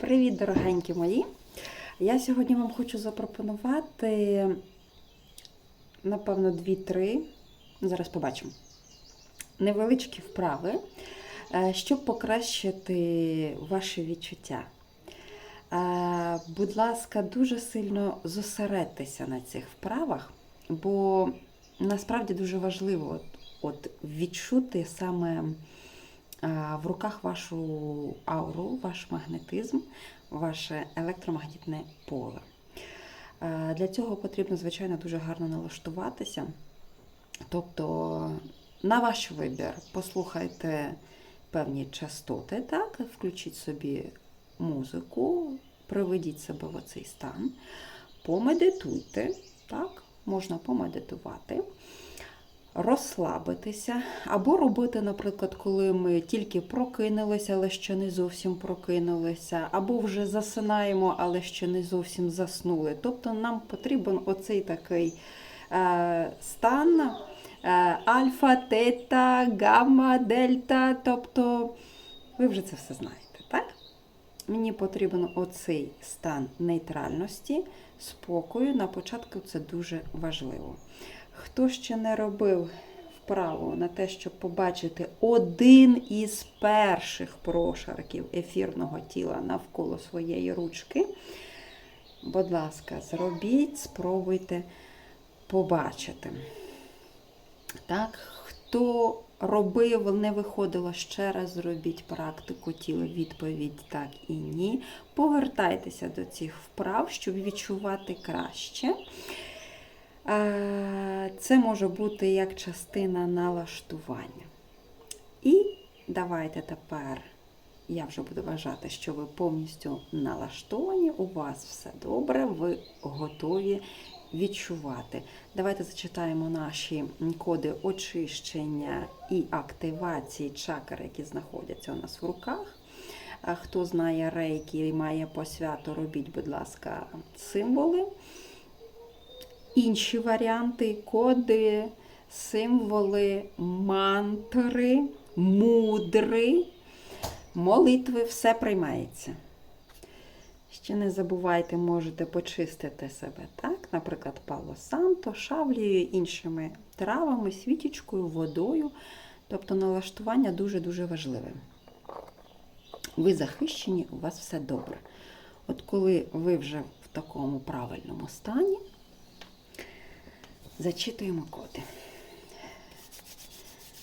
Привіт, дорогенькі мої! Я сьогодні вам хочу запропонувати, напевно, дві-три, зараз побачимо, невеличкі вправи, е, щоб покращити ваші відчуття. Е, Будь ласка, дуже сильно зосередьтеся на цих вправах, бо насправді дуже важливо от, відчути саме в руках вашу ауру, ваш магнетизм, ваше електромагнітне поле. Е, Для цього потрібно, звичайно, дуже гарно налаштуватися. Тобто, на ваш вибір, послухайте певні частоти, так, включіть собі музику, приведіть себе в оцей стан, помедитуйте, так, можна помедитувати розслабитися, або робити, наприклад, коли ми тільки прокинулися, але ще не зовсім прокинулися, або вже засинаємо, але ще не зовсім заснули. Тобто нам потрібен оцей такий е, стан е, альфа, тета, гамма, дельта. Тобто ви вже це все знаєте, так? Мені потрібен оцей стан нейтральності, спокою. На початку це дуже важливо. Хто ще не робив вправу на те, щоб побачити один із перших прошарків ефірного тіла навколо своєї ручки, будь ласка, зробіть, спробуйте побачити. Так, хто робив, не виходило, ще раз зробіть практику тіла, відповідь так і ні. Повертайтеся до цих вправ, щоб відчувати краще. Це може бути як частина налаштування. І давайте тепер, я вже буду вважати, що ви повністю налаштовані, у вас все добре, ви готові відчувати. Давайте зачитаємо наші коди очищення і активації чакр, які знаходяться у нас в руках. Хто знає рейки і має посвяту, робіть, будь ласка, символи інші варіанти, коди, символи, мантри, мудри, молитви, все приймається. Ще не забувайте, можете почистити себе, так? Наприклад, Пало Санто, шавлією, іншими травами, свічечкою, водою. Тобто налаштування дуже-дуже важливе. Ви захищені, у вас все добре. От коли ви вже в такому правильному стані, Зачитуємо коди.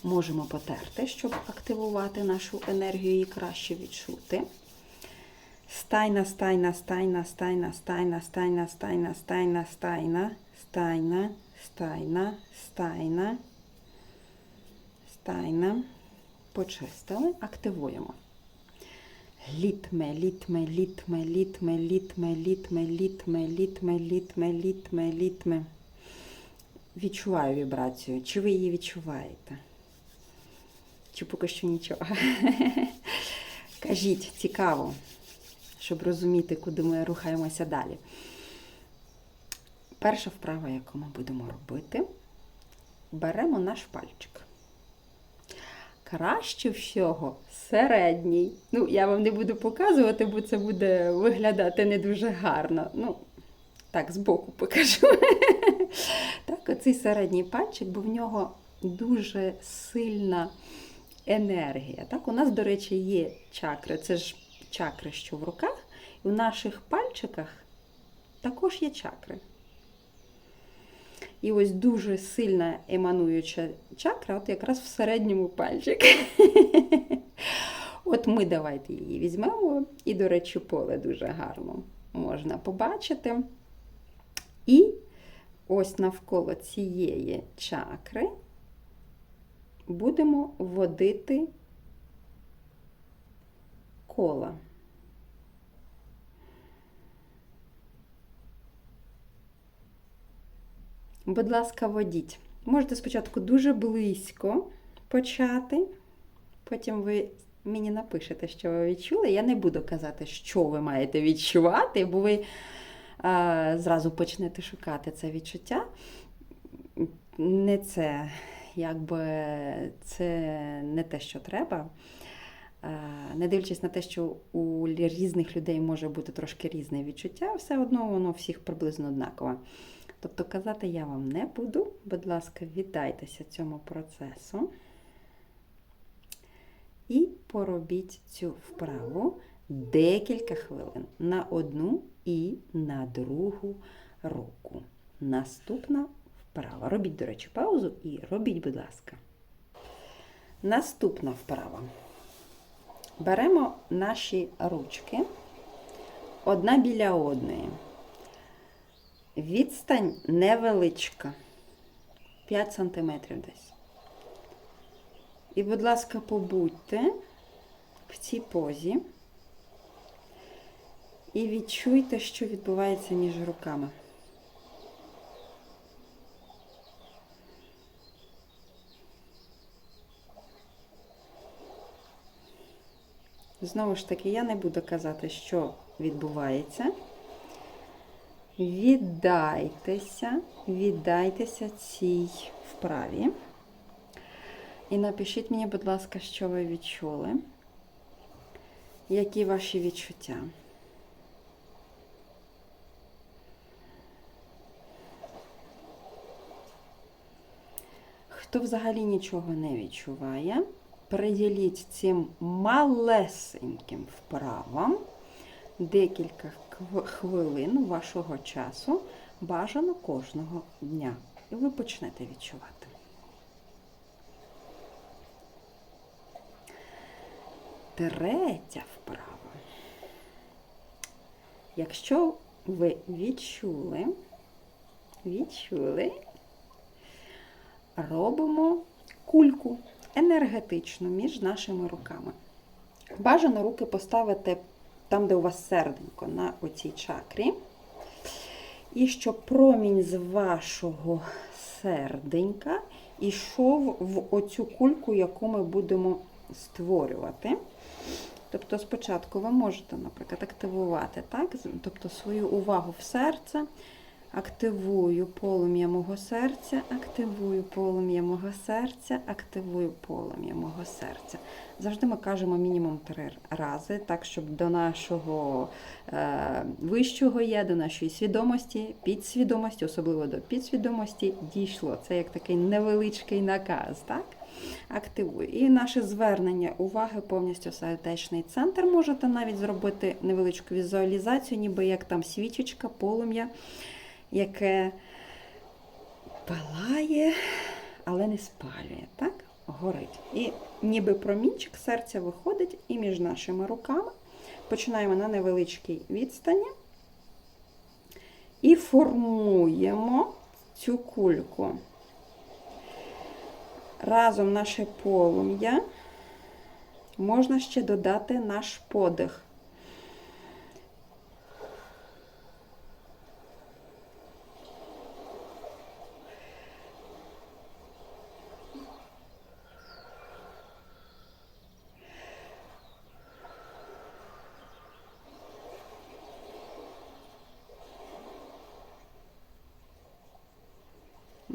Можемо потерти, щоб активувати нашу енергію і краще відчути. Стайна, стайна, стайна, стайна, стайна, стайна, стайна, стайна, стайна, стайна, стайна, стайна, стайна. Почистили. Активуємо. Літме, літме, літме, літме, літме, літме, літме, літме, літме, літме, літме. Відчуваю вібрацію. Чи ви її відчуваєте? Чи поки що нічого? Кажіть, цікаво, щоб розуміти, куди ми рухаємося далі. Перша вправа, яку ми будемо робити, беремо наш пальчик. Краще всього середній. Ну, я вам не буду показувати, бо це буде виглядати не дуже гарно. Ну, так, збоку покажу. Оцей середній пальчик, бо в нього дуже сильна енергія. Так, У нас, до речі, є чакри. Це ж чакри, що в руках, і в наших пальчиках також є чакри. І ось дуже сильна емануюча чакра, от якраз в середньому пальчику. От ми давайте її візьмемо, і, до речі, поле дуже гарно можна побачити. І ось навколо цієї чакри будемо водити кола. Будь ласка, водіть. Можете спочатку дуже близько почати, потім ви мені напишете, що ви відчули. Я не буду казати, що ви маєте відчувати, бо ви зразу почнете шукати це відчуття. Не це, якби це не те, що треба. Е, Не дивлячись на те, що у різних людей може бути трошки різне відчуття, все одно воно всіх приблизно однакове. Тобто казати я вам не буду. Будь ласка, віддайтеся цьому процесу. І поробіть цю вправу декілька хвилин на одну і на другу руку. Наступна вправа. Робіть, до речі, паузу і робіть, будь ласка. Наступна вправа. Беремо наші ручки одна біля одної. Відстань невеличка. 5 см десь. І, будь ласка, побудьте в цій позі і відчуйте, що відбувається між руками. Знову ж таки, я не буду казати, що відбувається. Віддайтеся, віддайтеся цій вправі. І напишіть мені, будь ласка, що ви відчули. Які ваші відчуття? Хто взагалі нічого не відчуває, приділіть цим малесеньким вправам декілька хвилин вашого часу, бажано кожного дня. І ви почнете відчувати. Третя вправа. Якщо ви відчули, відчули, робимо кульку енергетичну між нашими руками. Бажано руки поставити там, де у вас серденько, на оцій чакрі. І щоб промінь з вашого серденька йшов в оцю кульку, яку ми будемо створювати. Тобто спочатку ви можете, наприклад, активувати так, тобто свою увагу в серце, активую полум'я мого серця, активую полум'я мого серця, активую полум'я мого серця. Завжди ми кажемо мінімум три рази, так, щоб до нашого е, вищого я, до нашої свідомості, підсвідомості, особливо до підсвідомості, дійшло. Це як такий невеличкий наказ. так? Активую. І наше звернення уваги повністю в центр. Можете навіть зробити невеличку візуалізацію, ніби як там свічечка, полум'я, яке палає, але не спалює. так? Горить. І ніби промінчик серця виходить і між нашими руками. Починаємо на невеличкій відстані і формуємо цю кульку. Разом наше полум'я можна ще додати наш подих.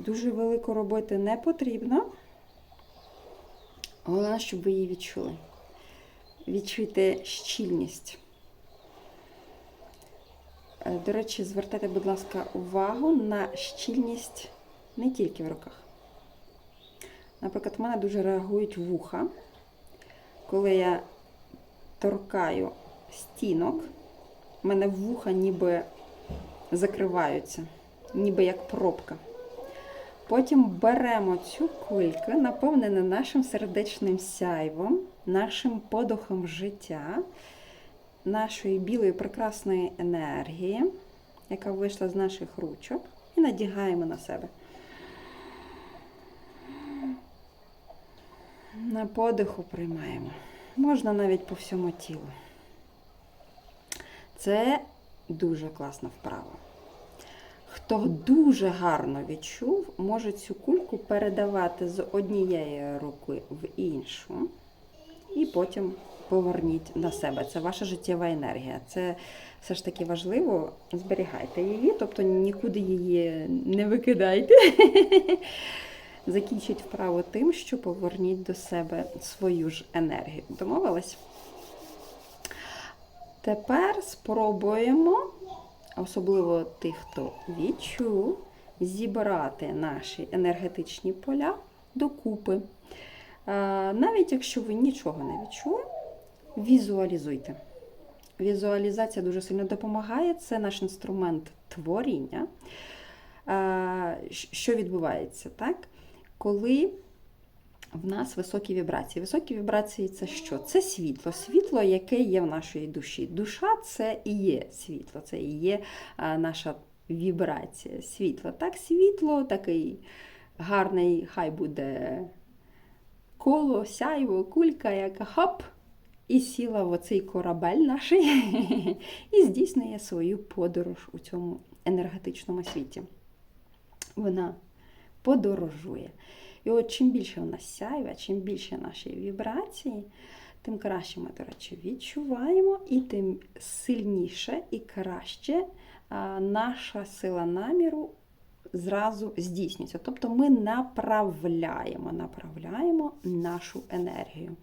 Дуже велико робити не потрібно. Головне, щоб ви її відчули. Відчуйте щільність. Е, До речі, звертайте, будь ласка, увагу на щільність не тільки в руках. Наприклад, в мене дуже реагують вуха. Коли я торкаю стінок, в мене вуха ніби закриваються, ніби як пробка. Потім беремо цю кульку, наповнену нашим сердечним сяйвом, нашим подухом життя, нашої білої прекрасної енергії, яка вийшла з наших ручок, і надягаємо на себе. На подиху приймаємо. Можна навіть по всьому тілу. Це дуже класна вправа. Хто дуже гарно відчув, може цю кульку передавати з однієї руки в іншу, і потім поверніть на себе. Це ваша життєва енергія. Це все ж таки важливо. Зберігайте її, тобто нікуди її не викидайте. закінчіть вправо тим, що поверніть до себе свою ж енергію. Домовились? Тепер спробуємо, особливо тих, хто відчув, зібрати наші енергетичні поля докупи. Е, Навіть якщо ви нічого не відчули, візуалізуйте. Візуалізація дуже сильно допомагає. Це наш інструмент творіння. Е, Що відбувається, так? Коли в нас високі вібрації. Високі вібрації це що? Це світло. Світло, яке є в нашій душі. Душа це і є світло, це і є наша вібрація. Світло. Так, світло, такий гарний, хай буде коло, сяйво, кулька, яка хоп, і сіла в оцей корабель наш і здійснює свою подорож у цьому енергетичному світі. Вона подорожує. І от чим більше у нас сяйва, чим більше нашої вібрації, тим краще ми, до речі, відчуваємо, і тим сильніше і краще наша сила наміру зразу здійснюється. Тобто ми направляємо, направляємо нашу енергію.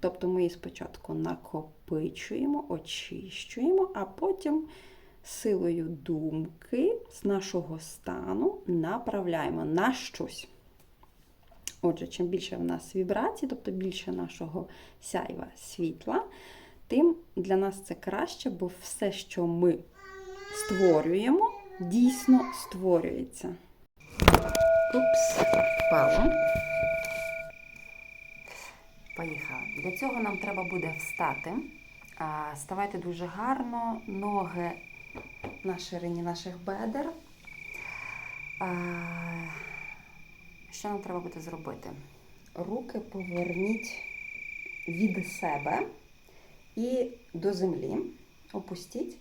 Тобто ми її спочатку накопичуємо, очищуємо, а потім силою думки з нашого стану направляємо на щось. Отже, чим більше в нас вібрацій, тобто більше нашого сяйва світла, тим для нас це краще, бо все, що ми створюємо, дійсно створюється. Упс, впало. Поїхали. Для цього нам треба буде встати. Ставайте дуже гарно, ноги на ширині наших бедер. Що нам треба буде зробити? Руки поверніть від себе і до землі. Опустіть.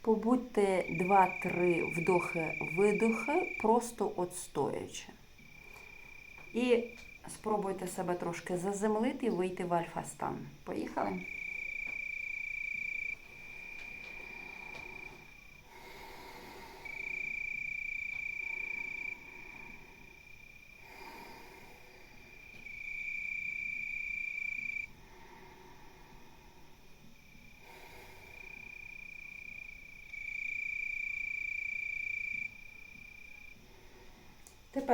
Побудьте 2-3 вдохи-видохи, просто от стоячи. І спробуйте себе трошки заземлити і вийти в альфа-стан. Поїхали?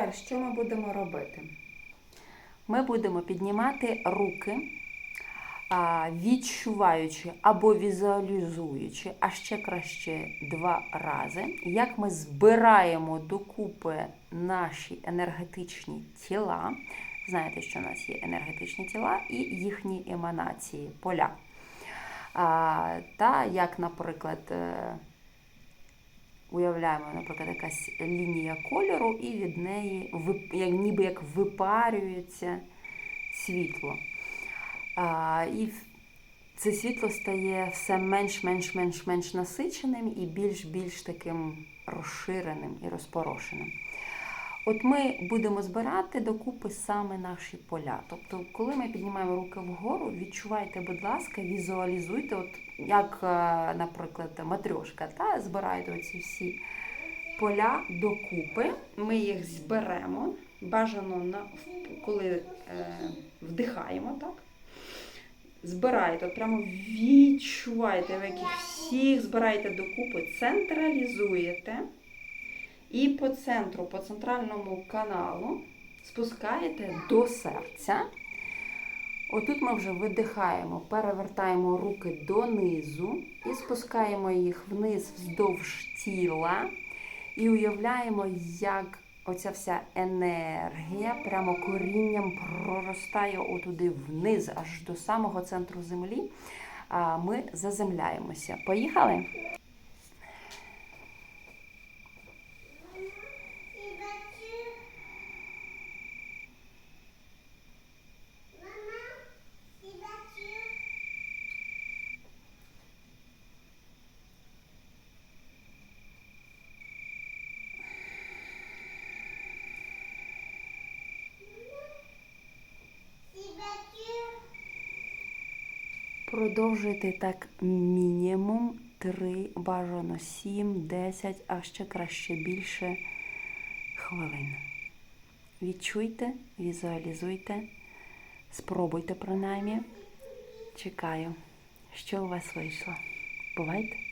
Тепер що ми будемо робити? Ми будемо піднімати руки, відчуваючи або візуалізуючи, а ще краще два рази, як ми збираємо докупи наші енергетичні тіла. Знаєте, що у нас є енергетичні тіла і їхні еманації, поля. Та як, наприклад, е, уявляємо, наприклад, якась лінія кольору, і від неї ніби як випарюється світло. І це світло стає все менш-менш-менш-менш насиченим і більш-більш таким розширеним і розпорошеним. От ми будемо збирати докупи саме наші поля. Тобто, коли ми піднімаємо руки вгору, відчувайте, будь ласка, візуалізуйте, от як, е, наприклад, матрьошка, та збираєте оці всі поля докупи. Ми їх зберемо. Бажано на коли е, вдихаємо, так? Збираєте, от прямо відчуваєте, ви їх всіх збираєте докупи, централізуєте. І по центру, по центральному каналу спускаєте до серця. Отут ми вже видихаємо, перевертаємо руки донизу і спускаємо їх вниз вздовж тіла. І уявляємо, як оця вся енергія прямо корінням проростає отуди вниз, аж до самого центру землі. Ми заземляємося. Поїхали? Продовжуйте так мінімум 3, бажано 7, 10, а ще краще більше хвилин. Відчуйте, візуалізуйте, спробуйте принаймні. Чекаю, що у вас вийшло. Бувайте!